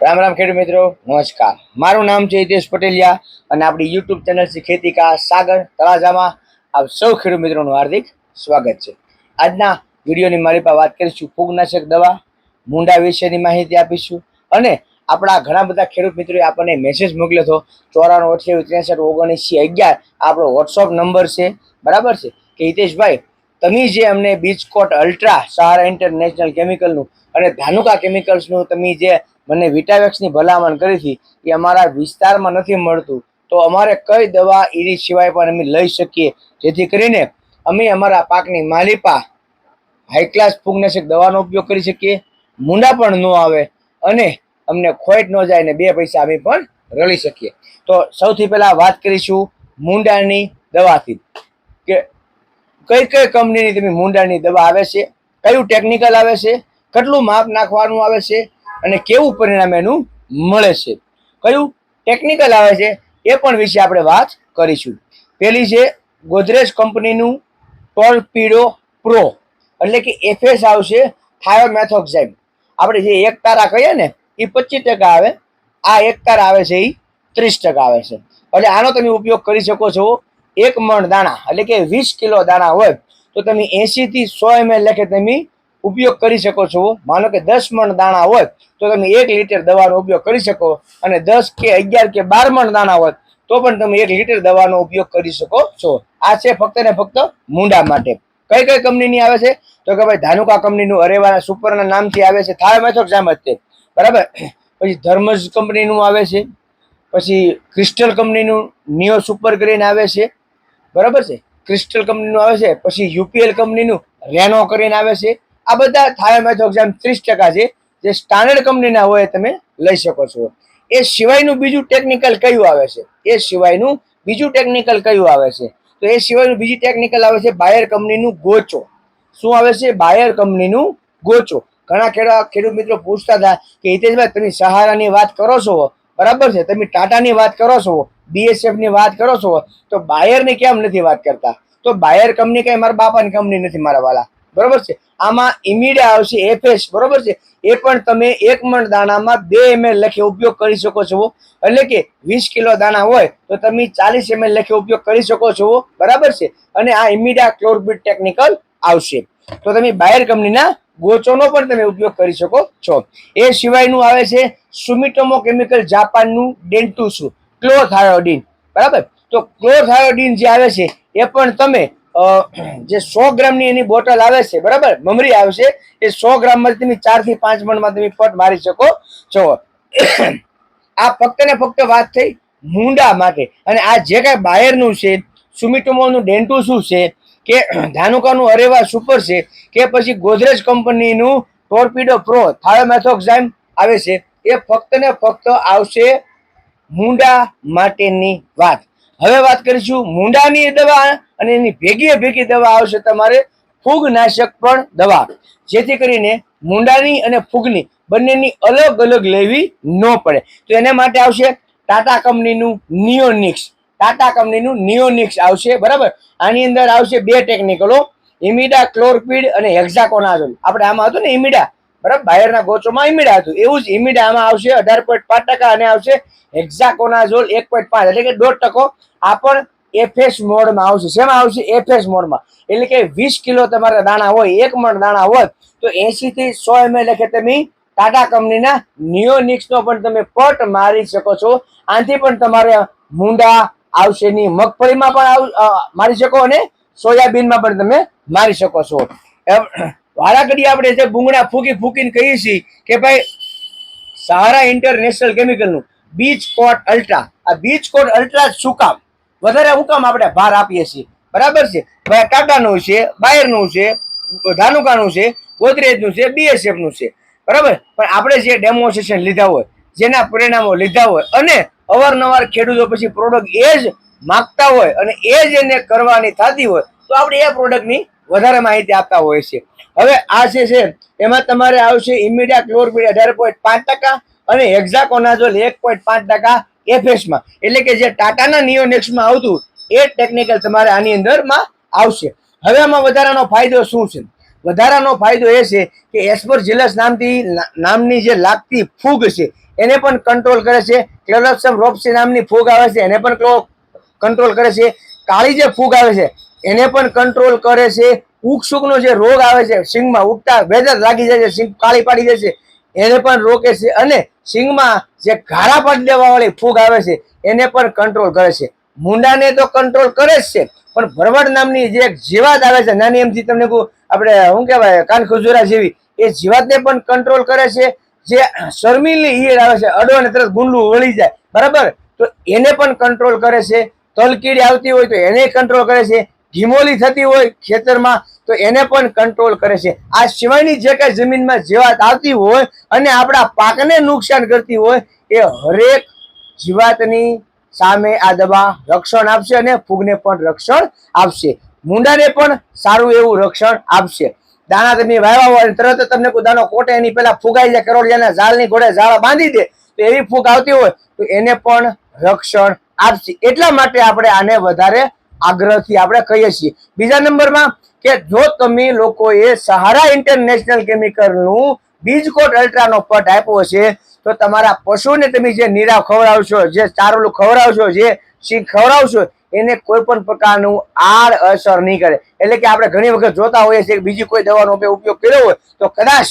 રામ રામ ખેડૂત મિત્રો, નમસ્કાર. મારું નામ છે હિતેશ પટેલિયા અને આપણી યુટ્યુબ ચેનલ છે ખેતી કા સાગર તળાજામાં આપ સૌ ખેડૂત મિત્રોનું હાર્દિક સ્વાગત છે. આજના વિડીયોની મારી પાસે વાત કરીશું ફૂગનાશક દવા, મુંડા વિશેની માહિતી આપીશું અને આપણા ઘણા બધા ખેડૂત મિત્રોએ આપણને મેસેજ મોકલ્યો હતો, ચોરાણું, અઠ્યાવીસ, ત્રેસઠ, ઓગણીસી, અગિયાર, આપણો વોટ્સઅપ નંબર છે. બરાબર છે? કે હિતેશભાઈ, તમે જે અમને બીચકોટ અલ્ટ્રા સહારા ઇન્ટરનેશનલ કેમિકલનું અને ધાનુકા કેમિકલ્સનું તમે જે મને વિટાવેક્સની ભલામણ કરી હતી એ અમારા વિસ્તારમાં નથી મળતું. તો અમારે કઈ દવા ઈરી સિવાય પણ અમે લઈ શકીએ. જેથી કરીને અમે અમારા પાકની માલિપા હાઈ ક્લાસ ફૂગનાશક દવાનો ઉપયોગ કરી શકીએ. મૂંડા પણ ન આવે અને અમને ખોટ ન જાય ને બે પૈસા અમે પણ રળી શકીએ. તો સૌથી પહેલાં વાત કરીશું મૂંડાની દવાથી. કે કઈ કઈ કંપનીની તમે મૂંડાની દવા આવે છે? કયું ટેકનિકલ આવે છે? કેટલું માપ નાખવાનું આવે છે? અને કેવું પરિણામ એનું મળે છે. કયું? ટેકનિકલ આવે છે. એ પણ વિશે આપણે વાત કરીશું. પહેલી છે ગોદરેજ કંપનીનું ટોર્પીડો પ્રો. એટલે કે એફએસ આવશે થાયોમેથોક્સાઇમ આપણે જે એક તારા કહીએ ને, એ પચીસ ટકા આવે. આ એક તારા આવે છે, એ ત્રીસ ટકા આવે છે. એટલે આનો તમે ઉપયોગ કરી શકો છો એક મણ દાણા. એટલે કે વીસ કિલો દાણા હોય, તો તમે એંશીથી સો એમએલ લખે તમે ઉપયોગ કરી શકો છો. માનો કે દસ મણ દાણા હોય, તો તમે એક લીટર દવાનો ઉપયોગ કરી શકો અને દસ કે અગિયાર કે બાર મણ દાણા હોય, તો પણ તમે એક લીટર દવાનો ઉપયોગ કરી શકો છો. આ છે ફક્ત ને ફક્ત મૂંડા માટે. કઈ કઈ કંપનીની આવે છે? તો કે ભાઈ ધાનુકા કંપનીનું અરેવાના સુપરના નામથી આવે છે. થાયોમેથોક્સામ જ તે. બરાબર? પછી ધર્મજ કંપનીનું આવે છે. પછી ક્રિસ્ટલ કંપનીનું નિયો સુપર ગ્રેન આવે છે. બરાબર છે? ક્રિસ્ટલ કંપનીનું આવે છે. પછી યુપીએલ કંપનીનું રેનો કરીને આવે છે. આ બધા થાયોમેથોક્સામ ત્રીસ ટકા છે, જે સ્ટાન્ડર્ડ કંપનીના હોય તમે લઈ શકો છો. એ સિવાયનું બીજું ટેકનિકલ કયું આવે છે? એ સિવાયનું બીજું ટેકનિકલ કયું આવે છે? તો એ સિવાયનું બીજી ટેકનિકલ આવે છે બાયર કંપનીનું ગોચો. શું આવે છે? બાયર કંપનીનું ગોચો. ઘણા ખેડૂત ખેડૂત મિત્રો પૂછતા હતા કે, હિતેશભાઈ, તમે સહારાની વાત કરો છો? બરાબર છે? તમે ટાટાની વાત કરો છો? બીએસએફની વાત કરો છો? તો બાયરની કેમ નથી વાત કરતા? તો બાયર કંપની કંઈ મારા બાપાની કંપની નથી મારા વાલા. બરાબર છે? આમાં ઇમીડિયા આવશે એફએસ બરોબર છે? એ પણ તમે એક મણ દાણામાં બે એમએલ લખે ઉપયોગ કરી શકો છો. એટલે કે વીસ કિલો દાણા હોય તો તમે ચાલીસ એમએલ લખે ઉપયોગ કરી શકો છો. બરાબર છે? અને આ ઇમિડિયા ક્લોરબીટ ટેકનિકલ આવશે. તો તમે બાયર કંપનીના ગોચોનો પણ તમે ઉપયોગ કરી શકો છો. એ સિવાયનું આવે છે સુમિટોમો કેમિકલ જાપાનનું ડેન્ટુસુ ક્લોથાયોડીન બરાબર? તો ક્લોથાયોડીન જે આવે છે, એ પણ તમે જે સો ગ્રામની એની બોટલ આવે છે, બરાબર? મમરી આવશે એ સો ગ્રામમાંથી તમે ચારથી પાંચ મણમાં તમે પટ મારી શકો. છો આ ફક્ત ને ફક્ત વાત થઈ મુંડા માટે. અને આ જે કાંઈ બાયરનું છે, સુમિટોમોનું ડેન્ટુ શું છે, કે ધાનુકાનું અરેવા સુપર છે, કે પછી ગોદરેજ કંપનીનું ટોર્પિડો પ્રો થાયોમેથોક્ઝાઇમ આવે છે, એ ફક્ત ને ફક્ત આવશે મુંડા માટેની વાત. હવે વાત કરીશું મુંડાની દવા અને એની ભેગી ભેગી દવા આવશે તમારે, ફૂગનાશક પણ દવા. જેથી કરીને મુંડાની અને ફૂગની બંનેની અલગ અલગ લેવી ન પડે. તો એના માટે આવશે ટાટા કંપનીનું નિયોનિક્સ. ટાટા કંપનીનું નિયોનિક્સ આવશે, બરાબર? આની અંદર આવશે બે ટેકનિકલો, ઇમિડા ક્લોરપીડ અને હેક્ઝાકોનાઝોલ. આપણે આમાં હતું ને ઇમિડા? બરાબર? બાયરના ગોચોમાં ઇમિડા હતું. એવું જ ઇમિડામાં આવશે, અઢાર પોઈન્ટ પાંચ ટકા અને આવશે હેક્ઝાકોનાઝોલ એક પોઈન્ટ પાંચ, એટલે કે દોઢ ટકો આ પણ એફએસ મોડમાં આવશે. શેમાં આવશે? એફએસ મોડમાં. એટલે કે વીસ કિલો તમારા દાણા હોય, એક મણ દાણા હોય, તો એસી થી સો એમએલ લખે તમે ટાટા કંપનીના નિયોનિક્સનો પણ તમે પટ મારી શકો છો. આનાથી પણ તમારે મૂંડા આવશે નહીં મગફળીમાં પણ મારી શકો અને સોયાબીનમાં પણ તમે મારી શકો છો. વારાઘડી આપણે જે ભૂંગળા ફૂકી ફૂકીને કહીએ છીએ કે ભાઈ, સહારા ઇન્ટરનેશનલ કેમિકલનું બીચ કોટ અલ્ટ્રા આ બીચ કોટ અલ્ટ્રા શું વધારે હું કામ આપણે ભાર આપીએ છીએ. બરાબર છે? ભાઈ ટાટાનું છે, બાયરનું છે, ધાનુકાનું છે, ગોદરેજનું છે, બીએસએફનું છે. બરાબર? પણ આપણે જે ડેમોન્સ્ટ્રેશન લીધા હોય, જેના પરિણામો લીધા હોય અને અવારનવાર ખેડૂતો પછી પ્રોડક્ટ એ જ માગતા હોય અને એ જ એને કરવાની થતી હોય, તો આપણે એ પ્રોડક્ટની વધારે માહિતી આપતા હોય છે. હવે આ જે છે, એમાં તમારે આવશે ઇમિડિયા ક્લોરબીડ અઢાર પોઈન્ટ પાંચ ટકા અને હેક્ઝાકોનાઝોલ એક પોઈન્ટ પાંચ ટકા એફએસમાં એટલે કે જે ટાટાના નિયોનેક્સમાં આવતું, એ ટેકનિકલ તમારે આની અંદરમાં આવશે. હવે આમાં વધારાનો ફાયદો શું છે? વધારાનો ફાયદો એ છે કે એસ્પરજિલસ નામથી નામની જે લાગતી ફૂગ છે, એને પણ કંટ્રોલ કરે છે. ક્લેરોપ્સમ રોપ્સી નામની ફૂગ આવે છે, એને પણ કંટ્રોલ કરે છે. કાળી જે ફૂગ આવે છે એને પણ કંટ્રોલ કરે છે. ઉકસુકનો જે રોગ આવે છે, સિંગમાં ઉગતા વેધર લાગી જાય છે, સિંગ કાળી પાડી જાય છે, એને પણ રોકે છે અને સિંગમાં જે ઘારા પાડી દેવાવાળી ફૂગ આવે છે, એને પણ કંટ્રોલ કરે છે. મુંડાને તો કંટ્રોલ કરે જ છે, પણ ભરવડ નામની જે એક જીવાત આવે છે, નાની એમથી તમને કહું, આપણે શું કહેવાય કાન ખુજુરા જેવી, એ જીવાતને પણ કંટ્રોલ કરે છે. જે શર્મિલી ઈયળ આવે છે, અડો અને તરત ગુંડલું વળી જાય, બરાબર? તો એને પણ કંટ્રોલ કરે છે. તલકીડી આવતી હોય તો એને કંટ્રોલ કરે છે. ઘીમોલી થતી હોય ખેતરમાં, તો એને પણ કંટ્રોલ કરે છે. આ સિવાયની જે કાંઈ જમીનમાં જીવાત આવતી હોય અને આપણા પાકને નુકસાન કરતી હોય, એ હરેક જીવાતની સામે આ દવા રક્ષણ આપશે અને ફૂગને પણ રક્ષણ આપશે. મુંડાને પણ સારું એવું રક્ષણ આપશે. દાણા તમે વાવ્યા હોય તરત તમને કોઈ દાણો કોટે એની પહેલા ફૂગાઈ જાય કરોડિયાના ઝાડની ઘોડે ઝાડા બાંધી દે, તો એવી ફૂગ આવતી હોય, તો એને પણ રક્ષણ આપશે. એટલા માટે આપણે આને વધારે આગ્રહથી આપણે કહીએ છીએ. બીજા નંબરમાં કે જો તમે લોકોએ સહારા ઇન્ટરનેશનલ કેમિકલનું બીજકોટ અલ્ટ્રાનો પટ આપ્યો છે, તો તમારા પશુને તમે જે નીરા ખવડાવશો, જે ચારોલું ખવડાવશો, જે શીખ ખવડાવશો, એને કોઈ પણ પ્રકારનું આડ અસર નહીં કરે. એટલે કે આપણે ઘણી વખત જોતા હોઈએ છીએ કે બીજી કોઈ દવાનો ઉપયોગ કર્યો હોય, તો કદાચ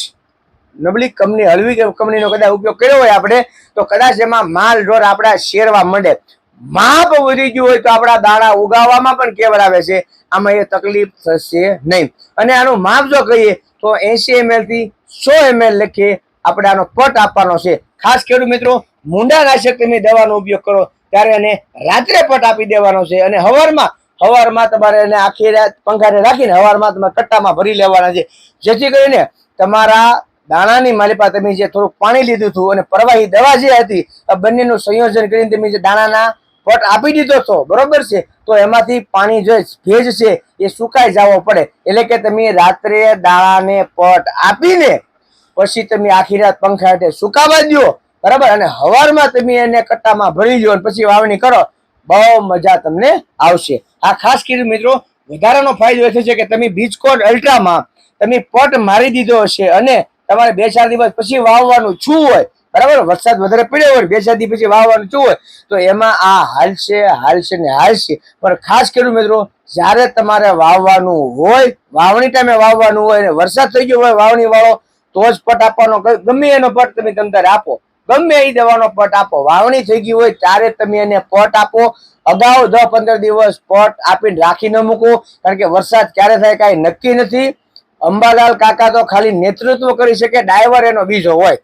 નબળી કંપની, હળવી કંપનીનો કદાચ ઉપયોગ કર્યો હોય આપણે, તો કદાચ એમાં માલ ઢોર આપણા શેરવા માંડે. માપ વધી ગયું હોય તો આપણા દાણા ઉગાવવામાં પણ કેવડાવે છે. આમાં એ તકલીફ થશે નહીં. અને આનું માપ જો કહીએ તો એસી એમએલથી સો એમએલ લખીએ આપણે આનો પટ આપવાનો છે. ખાસ ખેડૂત મિત્રો મૂંડાનાશક તમે દવાનો ઉપયોગ કરો ત્યારે એને રાત્રે પટ આપી દેવાનો છે અને હવારમાં હવારમાં તમારે એને આખી રાત પંખાને રાખીને હવારમાં તમારે કટ્ટામાં ભરી લેવાના છે. જેથી કરીને તમારા દાણાની માલિપા તમે જે થોડુંક પાણી લીધું હતું અને પ્રવાહી દવા જે હતી, આ બંનેનું સંયોજન કરીને તમે જે દાણાના પટ આપી દીધો છો, બરોબર છે? તો એમાંથી પાણી જે ભેજ છે એ સુકાઈ જવો પડે. એટલે કે તમે રાત્રે દાણાને પટ આપીને પછી તમે આખી રાત પંખા હેઠે સુકાવા દો, બરાબર? અને હવારમાં તમે એને કટ્ટામાં ભરી દો અને પછી વાવણી કરો, બહુ મજા તમને આવશે. આ ખાસ કરીને મિત્રો, વધારાનો ફાયદો એ થશે કે તમે બીજકોટ અલ્ટ્રામાં તમે પટ મારી દીધો હશે અને તમારે બે ચાર દિવસ પછી વાવવાનું છું હોય બરાબર? વરસાદ વધારે પડ્યો હોય બે, ચાર પછી વાવવાનું શું હોય, તો એમાં આ હાલશે હાલશે ને હાલશે. પણ ખાસ ખેડૂત મિત્રો, જ્યારે તમારે વાવવાનું હોય, વાવણી ટાઈમે વાવવાનું હોય અને વરસાદ થઈ ગયો હોય વાવણી વાળો, તો જ પટ આપવાનો. ગમે એનો પટ તમે તમ આપો. ગમે એ દવાનો પટ આપો. વાવણી થઈ ગઈ હોય ત્યારે તમે એને પટ આપો. અગાઉ દસ, પંદર દિવસ પટ આપીને રાખી ન મૂકો, કારણ કે વરસાદ ક્યારે થાય કાંઈ નક્કી નથી. અંબાલાલ કાકા તો ખાલી નેતૃત્વ કરી શકે, ડાયવર એનો બીજો હોય.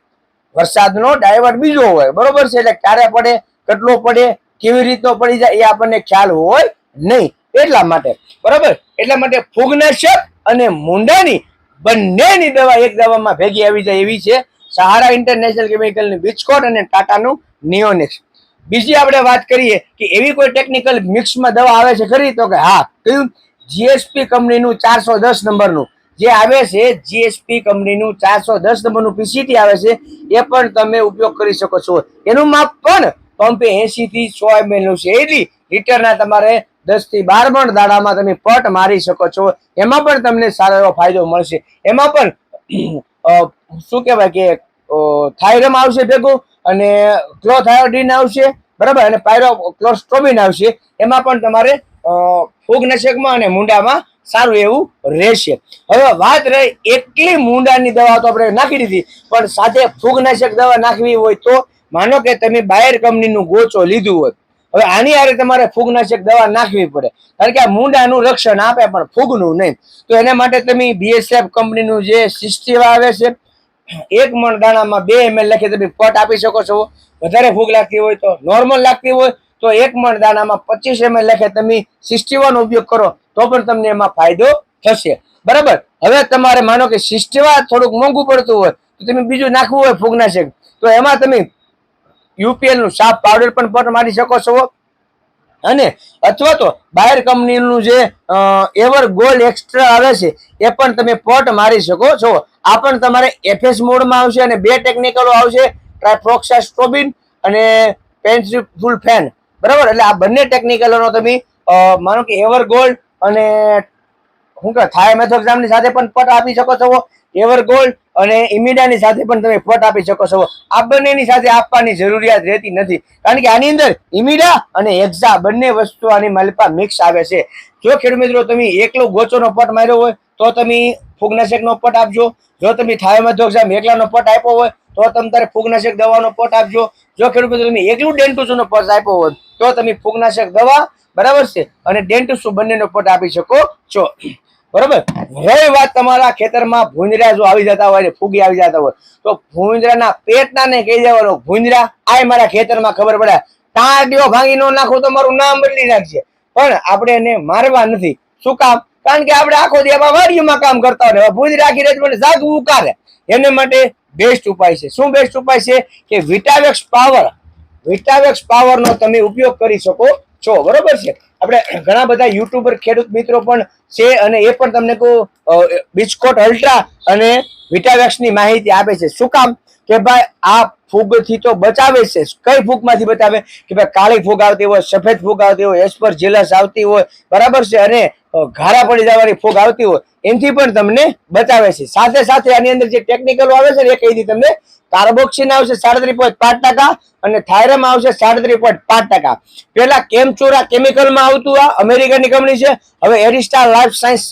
વરસાદનો ડાયવર્ટ બીજો હોય. બરોબર છે? એટલે ક્યારે પડે, કેટલો પડે, કેવી રીતનો પડી જાય, એ આપણને ખ્યાલ હોય નહીં. એટલા માટે. બરોબર? એટલા માટે ફૂગનાશક અને મુંડાની બંનેની દવા એક દવામાં ભેગી આવી જાય એવી છે. સહારા ઇન્ટરનેશનલ કેમિકલની બિચકોટ અને ટાટાનું નિયોનિક્સ બીજી આપણે વાત કરીએ કે એવી કોઈ ટેકનિકલ મિક્સમાં દવા આવે છે ખરી? તો કે હા, કયું? જીએસપી કંપનીનું ચારસો દસ નંબરનું. જે આવે છે જીએસપી કંપનીનું ચારસો દસ નંબરનું પીસીટી આવે છે, એ પણ તમે ઉપયોગ કરી શકો છો. એનું માપ પણ પંપે એસી થી સો એમએલનું છે. એટલી લીટરના તમારે દસથી બાર પણ દાડામાં તમે પટ મારી શકો છો. એમાં પણ તમને સારો એવો ફાયદો મળશે. એમાં પણ શું કહેવાય કે થાઇરમ આવશે ભેગું અને ક્લોથાયોડિન આવશે, બરાબર? અને પાયરો ક્લોસ્ટ્રોબિન આવશે. એમાં પણ તમારે ફૂગ નશેકમાં અને મુંડામાં સારું એવું રહેશે. હવે વાત રહી એકલી મુંડાની દવા તો આપણે નાખી દીધી, પણ સાથે ફૂગનાશક દવા નાખવી હોય તો માનો કે તમે બાયર કંપનીનું ગોચો લીધું હોય. હવે આની હારે તમારે ફૂગનાશક દવા નાખવી પડે. કારણ કે આ મૂંડાનું રક્ષણ આપે, પણ ફૂગનું નહીં. તો એના માટે તમે બીએસએફ કંપનીનું જે સિસ્ટીવા આવે છે, એક મણ દાણામાં બે એમએલ લખી તમે પટ આપી શકો છો. વધારે ફૂગ લાગતી હોય તો નોર્મલ લાગતી હોય તો એક મણ દાણામાં પચીસ એમએલ લખે, તમે સિસ્ટીવાનો ઉપયોગ કરો, તો પણ તમને એમાં ફાયદો થશે. બરાબર? હવે તમારે માનો કે સિસ્ટીવા થોડુંક મોંઘું પડતું હોય, તો તમે બીજું નાખવું હોય ફૂગના શેક તો એમાં તમે યુપીએલનું સાફ પાવડર પણ પટ મારી શકો છો. અને અથવા તો બાયર કંપનીનું જે એવર ગોલ્ડ એક્સ્ટ્રા આવે છે, એ પણ તમે પોટ મારી શકો છો. આ પણ તમારે એફએસ મોડમાં આવશે અને બે ટેકનિકલો આવશે ટ્રાઇફ્રોક્સાસ્ટ્રોબિન અને પેન્સિલ ફૂલ ફેન બરાબર? એટલે આ બંને ટેકનિકલોનો તમે માનો કે એવર ગોલ્ડ અને શું કે થાય મેથોક્ઝામની સાથે પણ પટ આપી શકો છો. એવર ગોલ્ડ અને ઇમિડાની સાથે પણ તમે પટ આપી શકો છો. આ બંનેની સાથે આપવાની જરૂરિયાત રહેતી નથી. કારણ કે આની અંદર ઇમિડા અને એક્ઝા બંને વસ્તુ આની માલિપા મિક્સ આવે છે. જો ખેડૂત મિત્રો તમે એકલો ગોચોનો પટ માર્યો હોય, તો તમે ફૂગનાશકનો પટ આપજો. જો તમે થાયોમેથોક્ઝામ એકલાનો પટ આપ્યો હોય, તો તમે તારે ફૂગનાશક દવાનો પટ આપજો. જો ખેડૂત મિત્રો તમે એકલું ડેન્ટુસનો પટ આપ્યો હોય તો તમે ફૂગનાશક દવા, બરાબર છે? અને ડેન્ટુસુ બંનેનો પટ આપી શકો છો? બરાબર? રહી વાત તમારા ખેતરમાં ભૂંજરા જો આવી જતા હોય ને ફૂગી આવી જતા હોય, તો ભૂંજરાના પેટના ને કહી દેવાનું, ભૂંજરા, આય મારા ખેતરમાં ખબર પડે. તાંડીઓ ભાંગી નો નાખો તો મારું નામ બદલી નાખશે પણ આપણે એને મારવા નથી. શું કામ? કારણ કે આપણે આખો દી વાડીઓમાં કામ કરતા હોય ભૂંજરા આખી રાત મને જાગવું ઉકારે એને માટે બેસ્ટ ઉપાય છે. શું બેસ્ટ ઉપાય છે? કે વિટાવેક્સ પાવર વિટાવેક્સ પાવરનો તમે ઉપયોગ કરી શકો છો, બરોબર છે? આપણે ઘણા બધા યુટ્યુબર ખેડૂત મિત્રો પણ છે અને એ પણ તમને કહું બિસ્કોટ અલ્ટ્રા અને વિટાવેક્સની માહિતી આપે છે. શું કામ? કે ભાઈ, આ ફૂગથી તો બચાવે છે. કઈ ફૂગમાંથી બચાવે? કે ભાઈ કાળી ફૂગ આવતી હોય, સફેદ ફૂગ આવતી હોય એસ્પર જીલસ આવતી હોય, બરાબર છે? અને ઘારા પડી જવાની ફૂગ આવતી હોય, એનાથી પણ તમને બચાવે છે. સાથે સાથે આની અંદર જે ટેકનિકલો આવે છે એ કહી તમને કાર્બોક્સિન આવશે સાડત્રી પોઈન્ટ પાંચ ટકા અને થાયરમ આવશે સાડત્રી પોઈન્ટ પાંચ ટકા. પેલા કેમચોરા કેમિકલમાં આવતું આ અમેરિકાની કંપની છે, હવે એરિસ્ટાર લાઈફ સાયન્સ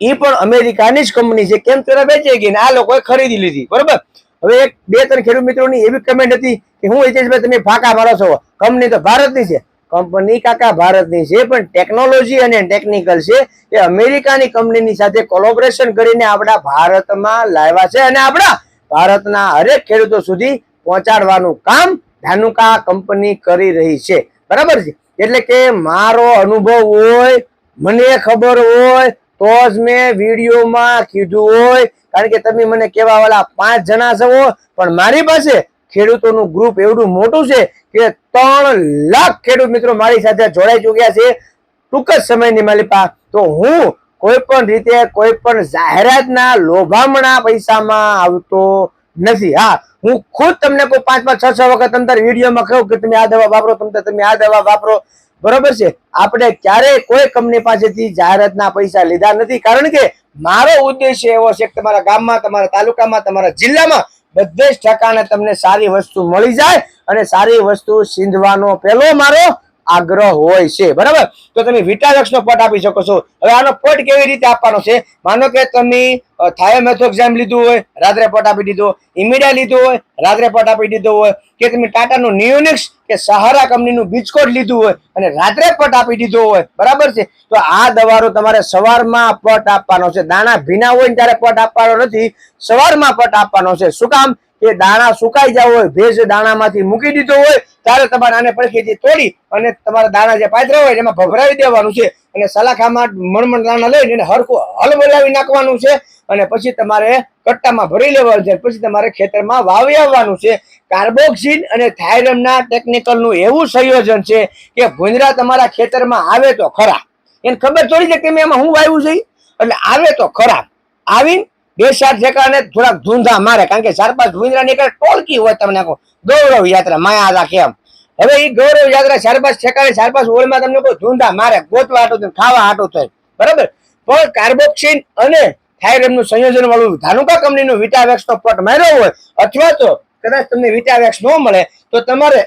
એ પણ અમેરિકાની જ કંપની છે. કેમ તેરા વેચી ગઈ ને આ લોકોએ ખરીદી લીધી, બરોબર? હવે એક બે ત્રણ ખેડૂત મિત્રોની એવી કમેન્ટ હતી કે હું હિતેશભાઈ તમે ફાંકા મારો છો. કંપની તો ભારતની છે. કંપની કાકા ભારતની છે, પણ ટેકનોલોજી અને ટેકનિકલ છે, એ અમેરિકાની કંપનીની સાથે કોલોબરેશન કરીને આપણા ભારતમાં લાવ્યા છે અને આપણા ભારતના હરેક ખેડૂતો સુધી પહોંચાડવાનું કામ ધાનુકા કંપની કરી રહી છે. બરાબર છે? એટલે કે મારો અનુભવ હોય, મને ખબર હોય, તો જ મેં વિડીયોમાં કીધું હોય. કારણ કે તમે મને કહેવા વાળા પાંચ જણા છો, પણ મારી પાસે ખેડૂતોનું ગ્રુપ એવડું મોટું છે કે ત્રણ લાખ ખેડૂત મિત્રો મારી સાથે જોડાઈ ચૂક્યા છે. ટૂંક જ સમયની માલિપા. તો હું કોઈ પણ રીતે કોઈ પણ જાહેરાતના લોભામણા પૈસામાં આવતો નથી. હા, હું ખુદ તમને કોઈ પાંચ પાંચ છ છ વખત અંદર વિડીયોમાં કહું કે તમે આ દવા વાપરો તમને તમે આ દવા વાપરો. બરોબર છે? આપણે ક્યારેય કોઈ કંપની પાસેથી જાહેરાતના પૈસા લીધા નથી. કારણ કે મારો ઉદ્દેશ્ય એવો છે કે તમારા ગામમાં, તમારા તાલુકામાં, તમારા જિલ્લામાં બધે જ ઠેકાણે તમને સારી વસ્તુ મળી જાય અને સારી વસ્તુ સીંધવાનો પેલો મારો આગ્રહ હોય છે, બરાબર? તો તમે વિટાવેક્સ નો પટ આપી શકો છો. હવે આનો પટ કેવી રીતે આપવાનો છે? માનો કે તમે થાયોમેથોક્ઝામ લીધું હોય, રાત્રે પટ આપી દીધો. ઇમિડા લીધું હોય, રાત્રે પટ આપી દીધો હોય. કે તમે ટાટાનું નિયોનિક્સ કે સહારા કંપનીનું બીજકોટ લીધું હોય અને રાત્રે પટ આપી દીધો હોય. બરાબર છે? તો આ દવારો તમારે સવારમાં પટ આપવાનો છે. દાણા ભીના હોય ત્યારે પટ આપવાનો નથી. સવારમાં પટ આપવાનો છે. શું કામ? કે દાણા સુકાઈ જાવ હોય, ભેજ દાણામાંથી મૂકી દીધો હોય, ત્યારે તમારે આને પડખેથી તોડી અને તમારા દાણા જે પાથરા હોય એમાં ભભરાવી દેવાનું છે. અને સલાખામાં મણમણ દાણા લઈને એને હરખું હલબલાવી નાખવાનું છે. અને પછી તમારે કટ્ટામાં ભરી લેવાનું છે. પછી તમારે ખેતરમાં વાવી આવવાનું છે. કાર્બોક્સિન અને થાઇરમના ટેકનિકલનું એવું સંયોજન છે કે ભૂંજરા તમારા ખેતરમાં આવે તો ખરા. એને ખબર થોડી છે કે એમાં હું વાવ્યું છે એટલે આવે તો ખરા. આવીને બે ચાર ઠેકાને થોડાક ધૂંધા મારે, કારણ કે ચાર પાંચ ભૂંજરા નીકળે ટોલકી હોય તમને ગૌરવ યાત્રા, માયા રાખે એમ હવે એ ગૌરવ યાત્રા ચાર પાંચ ઠેકાણે, ચાર પાંચ ઓળમાં તમને કોઈ ધૂંધા મારે, ગોતવા હાટું થાય ખાવા હાટું થાય બરાબર? પણ કાર્બોક્સિન અને થાઇરમનું સંયોજન વાળું ધાનુકા કંપનીનું વિટાવેક્સ નો પટ માર્યો હોય, અથવા તો કદાચ તમને વિટાવેક્સ ન મળે, તો તમારે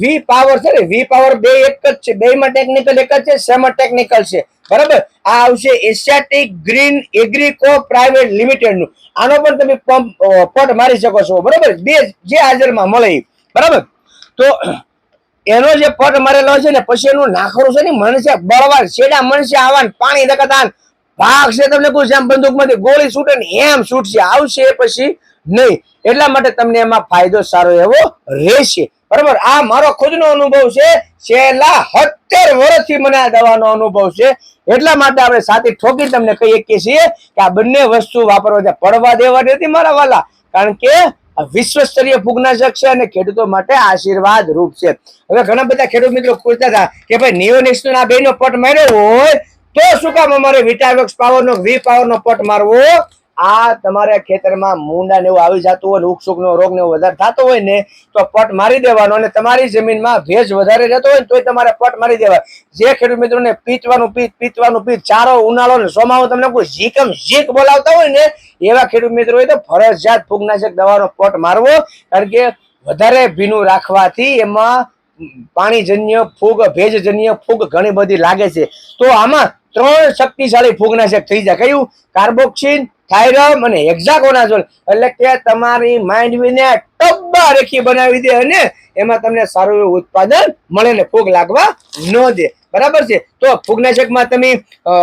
વી પાવર છે ને, વી પાવર બે એક જ છે, બેમાં ટેકનિકલ એક જ છે સેમ ટેકનિકલ છે? બરાબર? આ આવશે એશિયાટિક ગ્રીન એગ્રીકો પ્રાઇવેટ લિમિટેડનું આનો પણ તમે પંપ પટ મારી શકો છો. બરાબર? બે જે હાજરમાં મળે બરાબર? તો એનો જે પટ મારેલો છે ને, પછી એનું નાખરું છે ને મનસે બળવાન છેડા મનસે આવાન પાણી દકતાન ભાગ છે તમને કોઈ આમ બંદૂકમાંથી ગોળી છૂટે ને એમ છૂટશે, આવશે પછી નહીં. એટલા માટે તમને એમાં ફાયદો સારો એવો રહેશે. બરાબર? આ મારો ખુદનો અનુભવ છે. છેલ્લા સત્તર વર્ષથી મને આ દવાનો અનુભવ છે. એટલા માટે આપણે સાથે ઠોકી તમને કહીએ કે છીએ કે આ બંને વસ્તુ વાપરવા છે. પડવા દેવા નથી મારા વાલા. કારણ કે વિશ્વ સ્તરીય ફૂગનાશક છે અને ખેડૂતો માટે આશીર્વાદ રૂપ છે. હવે ઘણા બધા ખેડૂત મિત્રો પૂછતા હતા કે ભાઈ નિયોનિક્સ નો આ બેનો પટ માર્યો હોય તો શું કામ અમારે વિટાવેક્સ પાવર નો વી પાવર નો પટ મારવો? આ તમારા ખેતરમાં મૂંડા ને એવું આવી જતું હોય ઉકસુક નો રોગ ને વધારે થતો હોય ને, તો પટ મારી દેવાનો અને તમારી જમીનમાં ભેજ વધારે રહેતો હોય ને તોય તમારે પટ મારી દેવા. જે ખેડૂત મિત્રોને પીચવાનું પીચ પીચવાનું પીચ ચારો, ઉનાળો ને સોમાવો તમને કોઈ ઝીકમ ઝીક બોલાવતા હોય ને, એવા ખેડૂત મિત્રો હોય તો ફરજિયાત ફૂગનાશક દવાનો પટ મારવો, કારણ કે વધારે ભીનું રાખવાથી એમાં પાણીજન્ય ફૂગ, ભેજજન્ય ફૂગ ઘણી બધી લાગે છે. તો આમાં ત્રણ શક્તિશાળી ફૂગનાશક થઈ જાય. કયું? કાર્બોક્સિન, થાઇરમ અને હેક્ઝાકોનાઝોલ. એટલે કે તમારી માંડવીને ટબ્બા રેખી બનાવી દે અને એમાં તમને સારું એવું ઉત્પાદન મળે ને ફૂગ લાગવા ન દે. બરાબર છે? તો ફૂગનાશકમાં તમે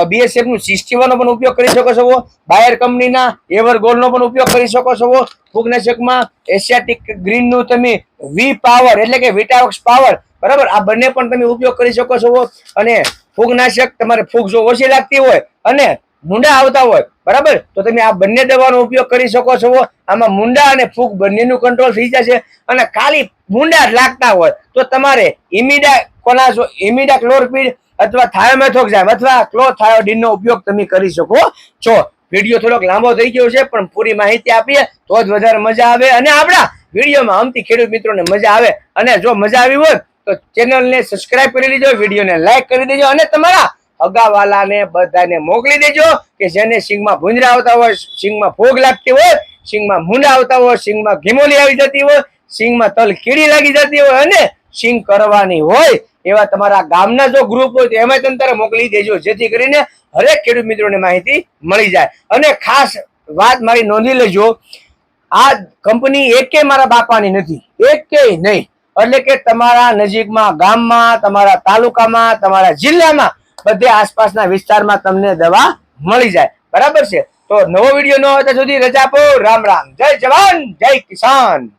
બીએસએફનું સિસ્ટીવાનો પણ ઉપયોગ કરી શકો છો. બાયર કંપનીના એવર ગોલ્ડ પણ ઉપયોગ કરી શકો છો. ફૂગનાશકમાં એશિયાટિક ગ્રીનનું તમે વી પાવર એટલે કે વિટાવક્સ પાવર બરાબર? આ બંને પણ તમે ઉપયોગ કરી શકો છો. અને ફૂગનાશક તમારે ફૂગ જો ઓછી લાગતી હોય અને મુંડા આવતા હોય, બરાબર? તો તમે આ બંને દવાનો ઉપયોગ કરી શકો છો. આમાં મુંડા અને ફૂગ બંનેનું કંટ્રોલ થઈ જશે. અને ખાલી મુંડા લાગતા હોય તો તમારે ઇમિડા કોલાસો ઇમિડા ક્લોરપીડ અથવા થાયોમેથોક્સામ અથવા ક્લોથાયોડિનનો ઉપયોગ તમે કરી શકો છો. વીડિયો થોડોક લાંબો થઈ ગયો છે, પણ પૂરી માહિતી આપીએ તો જ વધારે મજા આવે. અને આપણા વિડીયોમાં આમથી ખેડૂત મિત્રોને મજા આવે. અને જો મજા આવી હોય, તો ચેનલને સબસ્ક્રાઇબ કરી લેજો વિડીયોને લાઈક કરી દેજો, અને તમારા અગાવાલાને બધાને મોકલી દેજો કે જેને સિંગમાં ભૂંજરા આવતા હોય, સિંગમાં ફોગ લાગતી હોય, સિંગમાં મૂંડા આવતા હોય, સિંગમાં ઘીમોલી આવી જતી હોય, સિંગમાં તલ કીડી લાગી જતી હોય, અને સિંગ કરવાની હોય એવા તમારા ગામના જો ગ્રુપ હોય તો એમાં તમે તારે મોકલી દેજો, જેથી કરીને હરેક ખેડૂત મિત્રોને માહિતી મળી જાય. અને ખાસ વાત મારી નોંધી લેજો, આ કંપની એકે મારા બાપાની નથી, એકે નહીં. એટલે કે તમારા નજીકમાં ગામમાં, તમારા તાલુકામાં, તમારા જિલ્લામાં બધે આસપાસના વિસ્તારમાં તમને દવા મળી જાય. બરાબર છે? તો નવો વીડિયો ન હોય તો સુધી રજા આપો. રામ રામ. જય જવાન, જય કિસાન.